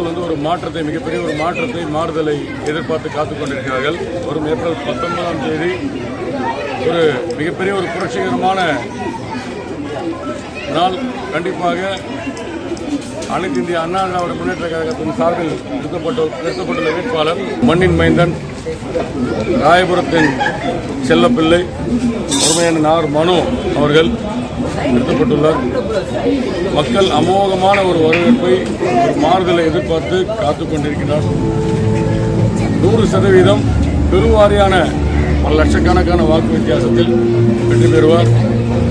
வந்து ஒரு மாற்றத்தை மிகப்பெரிய ஒரு மாற்றத்தை மாறுதலை எதிர்பார்த்து காத்துக் கொண்டிருக்கிறார்கள். வரும் ஏப்ரல் பத்தொன்பதாம் தேதி ஒரு மிகப்பெரிய ஒரு புரட்சிகரமான நாள். கண்டிப்பாக அனைத்து இந்திய அண்ணா திராவிட முன்னேற்ற கழகத்தின் சார்பில் நிறுத்தப்பட்ட நிறுத்தப்பட்டுள்ள வேட்பாளர் மண்ணின் மைந்தன் ராயபுரத்தின் செல்லப்பிள்ளை உரிமையான நார் மனு அவர்கள். நிறுத்தப்பட்டுள்ளார். மக்கள் அமோகமான ஒரு வரவேற்பை ஒரு மாறுதலை எதிர்பார்த்து காத்துக் கொண்டிருக்கிறார். நூறு சதவீதம் பெருவாரியான பல லட்சக்கணக்கான வாக்கு வித்தியாசத்தில் வெற்றி பெறுவார்.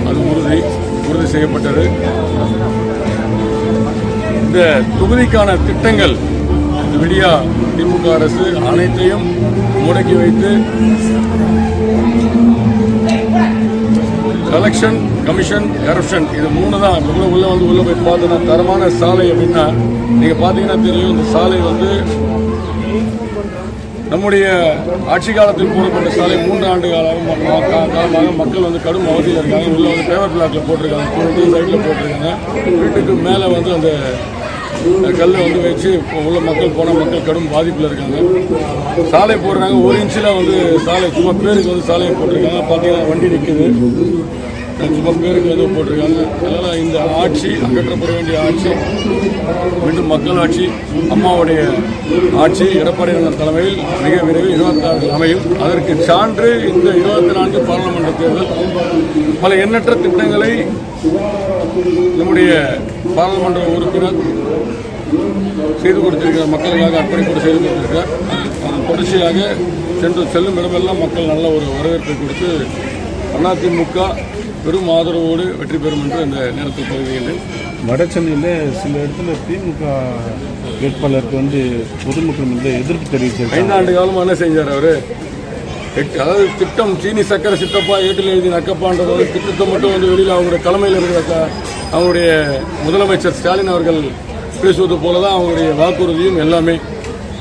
அது உறுதி உறுதி செய்யப்பட்டது. இந்த தொகுதிக்கான திட்டங்கள் இந்த விடியா திமுக அரசு அனைத்தையும் முடக்கி வைத்து கலெக்ஷன் கமிஷன் கரப்ஷன் இது மூணு தான். உள்ள உள்ள வந்து உள்ள போய் பார்த்தோன்னா தரமான சாலை அப்படின்னா நீங்க பார்த்தீங்கன்னா தெரியும் இந்த சாலை வந்து நம்முடைய ஆட்சி காலத்தில் போடப்பட்ட சாலை மூன்று ஆண்டு காலம் காலமாக மக்கள் வந்து கடும் அவதியில் இருக்காங்க. உள்ள வந்து பேப்பர் பிளாக்ல போட்டிருக்காங்க போட்டு சைட்டில் போட்டிருக்காங்க. வீட்டுக்கு மேலே வந்து அந்த கல்லை வந்து வச்சு உள்ள மக்கள் போன மக்கள் கடும் பாதிப்பில் இருக்காங்க. சாலை போடுறாங்க. ஒரு இன்ச்சில் வந்து சாலை சும்மா பேருக்கு வந்து சாலையை போட்டிருக்காங்க. பார்த்தீங்கன்னா வண்டி நிற்குது சும்மா பேருக்கு எதுவும் போட்டிருக்காங்க. அதனால் இந்த ஆட்சி அகற்றப்பட வேண்டிய ஆட்சி மீண்டும் மக்கள் ஆட்சி அம்மாவுடைய ஆட்சி எடப்பாடி தலைமையில் மிக விரைவில் இருபத்தி நான்கு அமையும். அதற்கு சான்று இந்த இருபத்தி நான்கு பாராளுமன்ற தேர்தல். பல எண்ணற்ற திட்டங்களை நம்முடைய பாராளுமன்ற உறுப்பினர் செய்து கொடுத்திருக்கிறார் மக்களுக்காக அர்ப்பணிப்போடு செய்து கொடுத்திருக்கிறார். தொடர்ச்சியாக சென்று செல்லும் இடமெல்லாம் மக்கள் நல்ல ஒரு வரவேற்பை கொடுத்து அதிமுக பெரும் ஆதரவோடு வெற்றி பெறும் என்று இந்த நேரத்தில் வட சென்னையில் சில இடத்துல திமுக வேட்பாளருக்கு வந்து பொதுமக்கள் வந்து எதிர்ப்பு தெரிவிச்சிருக்காங்க. ஐந்தாண்டு காலமா என்ன செஞ்சார் அவரு? எட்டு- அதாவது திட்டம் சீனி சக்கரை சித்தப்பா ஏட்டில் எழுதி நக்கப்பான்றது வந்து திட்டத்தை மட்டும் வந்து வெளியில் அவங்களுடைய தலைமையில் இருக்கிற அவங்களுடைய முதலமைச்சர் ஸ்டாலின் அவர்கள் பேசுவது போல தான் அவங்களுடைய வாக்குறுதியும் எல்லாமே.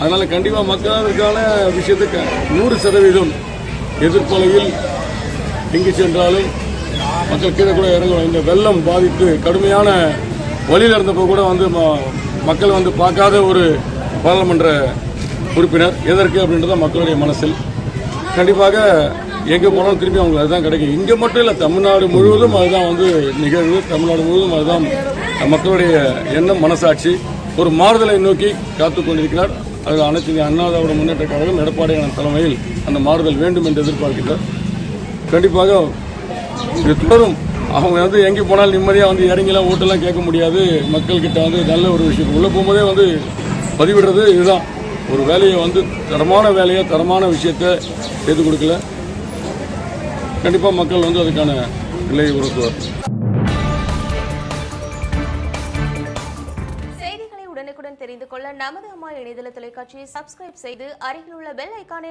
அதனால் கண்டிப்பாக மக்கள் அதற்கான விஷயத்துக்கு நூறு சதவீதம் எதிர்ப்பலையில் எங்கு சென்றாலும் மக்கள் கீழே கூட இறங்குவோம் இந்த வெள்ளம் பாதித்து கடுமையான வழியில் இருந்தப்போ கூட வந்து ம- மக்கள் வந்து பார்க்காத ஒரு பாராளுமன்ற உறுப்பினர் எதற்கு அப்படின்றத மக்களுடைய மனசில் கண்டிப்பாக எங்கே போனாலும் திருப்பி அவங்களுக்கு அதுதான் கிடைக்கும். இங்கே மட்டும் இல்லை தமிழ்நாடு முழுவதும் அதுதான் வந்து நிகழ்வு. தமிழ்நாடு முழுவதும் அதுதான் மக்களுடைய எண்ணம் மனசாட்சி. ஒரு மாறுதலை நோக்கி காத்து கொண்டிருக்கிறார். அது அனைத்து இந்திய முன்னேற்ற கழகம் எடப்பாடியான தலைமையில் அந்த மாறுதல் வேண்டும் என்று எதிர்பார்க்கிறார். கண்டிப்பாக இது தொடரும். அவங்க வந்து எங்கே போனாலும் நிம்மதியாக வந்து இறங்கிலாம் ஓட்டெல்லாம் கேட்க முடியாது. மக்கள்கிட்ட வந்து நல்ல ஒரு விஷயம். உள்ளே போகும்போதே வந்து பதிவிடுறது இதுதான். ஒரு வேலையை வந்து தரமான வேலையை தரமான விஷயத்தை செய்து கொடுக்கல. கண்டிப்பாக மக்கள் வந்து அதுக்கான விலையை உறுத்துவார் செய்திகளை உடனுக்குடன் தெரிந்து கொள்ள நமது அம்மா இணையதள தொலைக்காட்சியை சப்ஸ்கிரைப் செய்து அருகில் உள்ள பெல் ஐக்கானை